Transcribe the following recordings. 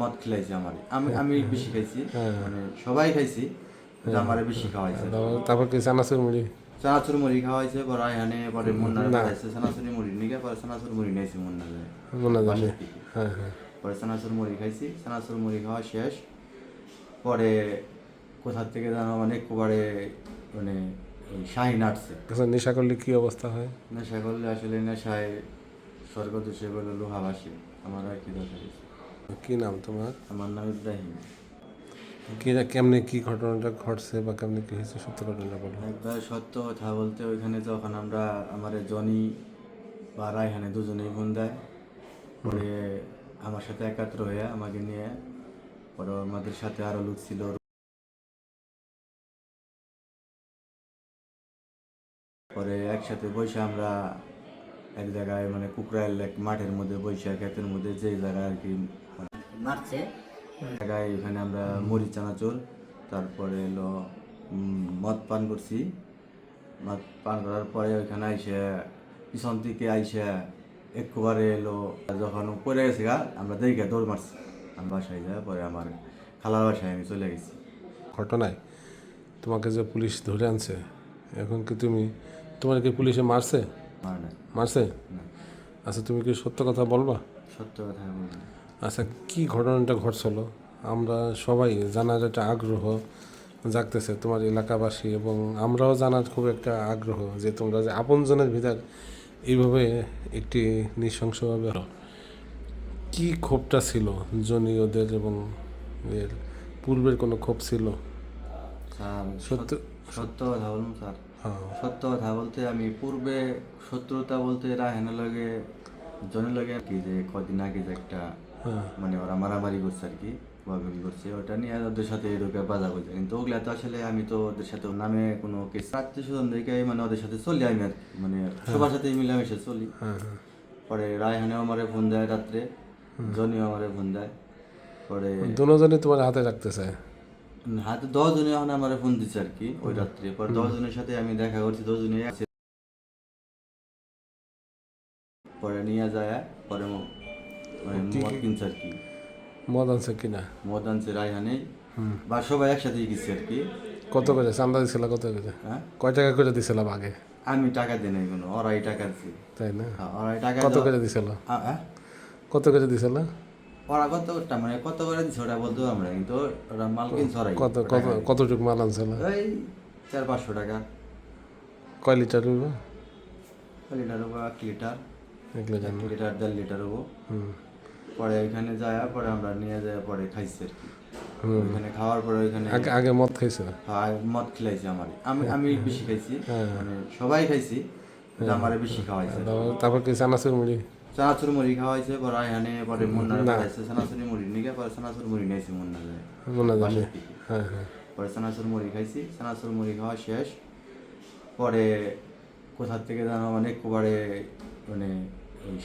মদ খেলাইছে আমার। আমি আমি বেশি খাইছি হ্যাঁ। মানে সবাই খাইছি আমারে বেশি খাওয়াইছে। তারপর- কি চানাচুর মুড়ি? চানাচুর মুড়ি খাওয়াইছে পরে আইহানে পরে মুন্নার খাইছে চানাচুর মুড়ি নিয়ে পরে চানাচুর মুড়ি নিয়েছি মুন্না মনে জানি বাসার থেকে। হ্যাঁ হ্যাঁ। পরে চানাচুর মুড়ি খাইছি চানাচুর মুড়ি খাওয়া শেষ। পরে কোথা থেকে জানো মানে একবারে মানে শাহিন আসছে আচ্ছা নেশা করলে কি অবস্থা হয়? নেশা করলে আসলে নেশায় স্বর্গ দোষে বলে লোহাবাসী আমার আর কি দরকার? কি নাম তোমার? আমার নাম ইব্রাহিম। কেমনে কি ঘটনাটা ঘটছে বা কেমনে কি হয়েছে? সত্য ঘটনা বলো। একবার সত্য কথা বলতে ওইখানে যখন আমরা আমার জনি বা রায়হানে দুজনেই ফোন দেয় পরে আমার সাথে একাত্র হয়ে আমাকে নিয়ে পরে আমাদের সাথে আরও লোক ছিল। পরে একসাথে বসে আমরা এক জায়গায় মানে কুকরাইল এক মাঠের মধ্যে বসে ক্ষেতের মধ্যে যে জায়গায় আর কি মারছে। জায়গায় এখানে আমরা মুড়ি চানাচুর তারপরে এলো মদ পান করছি। মদ পান করার পরে ওইখানে আইসে পিছন থেকে আইসে একবারে এলো যখন পড়ে গেছে গা আমরা দেখে দৌড় মারছি। আমি বাসায় যাই পরে আমার খালার বাসায় আমি চলে গেছি। ঘটনায় তোমাকে যে পুলিশ ধরে আনছে এখন কি তুমি তোমার কি পুলিশে মারছে? মার না মারছে? আচ্ছা তুমি কি সত্য কথা বলবা? সত্য কথা আচ্ছা কি ঘটনাটা ঘটছিল? আমরা সবাই জানার একটা আগ্রহ জাগতেছে তোমার এলাকাবাসী এবং আমরাও জানার খুব একটা আগ্রহ যে তোমরা যে আপনজনের ভিতর এইভাবে একটি নৃশংসভাবে কি ক্ষোভটা ছিল? জনি ওদের এবং এর পূর্বের কোনো ক্ষোভ ছিল? সত্য সত্য কথা বলুন স্যার। সত্য কথা বলতে আমি পূর্বে শত্রুতা বলতে রাহেনের লগে জনের লগে কি যে কদিন আগে যে একটা হ্যাঁ। মানে ওরা মারামারি করছে আর কি বাগাবি করছে ওটা নিয়ে ওদের সাথে এরকম কিন্তু ওগুলা তো আসলে আমি তো ওদের সাথে নামে কোনো কেস আত্মীয় স্বজন দেখে মানে ওদের সাথে চলি আমি আর মানে সবার সাথে মিলামিশে চলি। হ্যাঁ হ্যাঁ। পরে রায়হানেও আমারে ফোন দেয় রাত্রে জনিও আমারে ফোন দেয়। পরে দুজনই তোমার হাতে রাখতে চায় হাতে দশ জনে এখন আমারে ফোন দিচ্ছে আর কি ওই রাত্রে পরে দশ জনের সাথে আমি দেখা করছি দশ জনে আছে। পরে নিয়ে যায় পরে মানে মদ কিনছে আর কি মদ আনছে কিনা? মদ আনছে রায়হানে। বা সবাই একসাথেই গেছি আর কি কত করে? চান্দা দিছিল কত করে? হ্যাঁ? কয় টাকা করে দিছিলাম আগে? আমি টাকা দিই নাই কোনো ওরাই টাকা দিচ্ছে তাই না? হ্যাঁ, ওরাই টাকা কত করে দিছিল? কত করে দিছিল? ওরা কত মানে কত করে ওটা বলতে আমরা কিন্তু ওরা মাল কিনছে ওরাই কত কত কতটুকু মাল ওই চার পাঁচশো টাকা। কয় লিটার হইব লিটার এক লিটার। এক জানি লিটার দেড় লিটার পরে ওইখানে যায় পরে আমরা নিয়ে যাই পরে খাইছি আর কি। খাওয়ার পরে আগে মদ খাইছো? খাওয়া- মদ খেলাইছে আমার। আমি আমি বেশি খাইছি। হ্যাঁ। মানে সবাই খাইছি কিন্তু আমারে বেশি খাওয়াইছে। তারপর- তারপর কি চানাচুর মুড়ি? চানাচুর মুড়ি খাওয়াইছে পরে আইহানে পরে মুন্নার খাইছে চানাচুরি মুড়ি নিয়ে পরে চানাচুর মুড়ি নিয়েছি মুন্না যায়। মনে বাসার থেকে। হ্যাঁ হ্যাঁ। পরে চানাচুর মুড়ি খাইছি চানাচুর মুড়ি খাওয়া শেষ। পরে কোথার থেকে জানো মানে একবারে মানে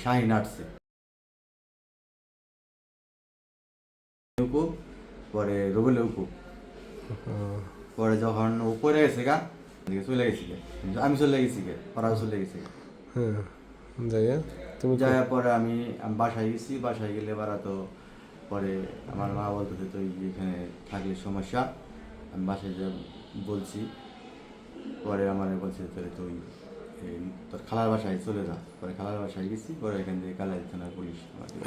শাহিন আসছে। পরে রুবেল উকুব পরে যখন ও পড়ে গেছে গা চলে গেছি আমি চলে গেছি ওরাও চলে গেছে হ্যাঁ তুমি যাওয়ার পরে আমি বাসায় গেছি বাসায় গেলে বারা তো পরে আমার মা বলতো তুই এখানে থাকলে সমস্যা। আমি বাসায় যা বলছি পরে আমার বলছে তাহলে তুই তোর খালার বাসায় চলে যা। পরে খালার বাসায় গেছি পরে এখান থেকে কালাই থানার পুলিশ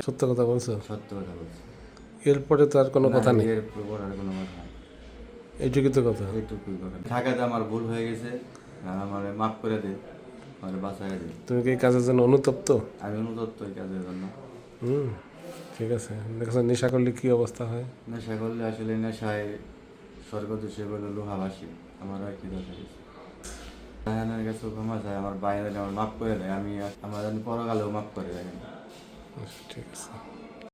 সত্য কথা বলছো? সত্য কথা বলছে। এরপরে তো আর কোনো কথা নেই? এর পর আর কোনো কথা নেই। এইটুকু তো কথা? এইটুকুই কথা। ঢাকাতে আমার ভুল হয়ে গেছে। আমার মাফ করে দে। তুমি কি কাজের জন্য অনুতপ্ত? আমি অনুতপ্ত এই কাজের জন্য। হুম ঠিক আছে। দেখো নেশা করলে কি অবস্থা হয়? নেশা করলে আসলে নেশায় স্বর্গ দেশে বলে লোহাবাসী। আমার আর কি দশা আছে? কাছে ক্ষমা চাই আমার বাইরে আমার মাফ করে দেয়। আমি আমার পরকালেও মাফ করে দেয়। আচ্ছা, ঠিক আছে।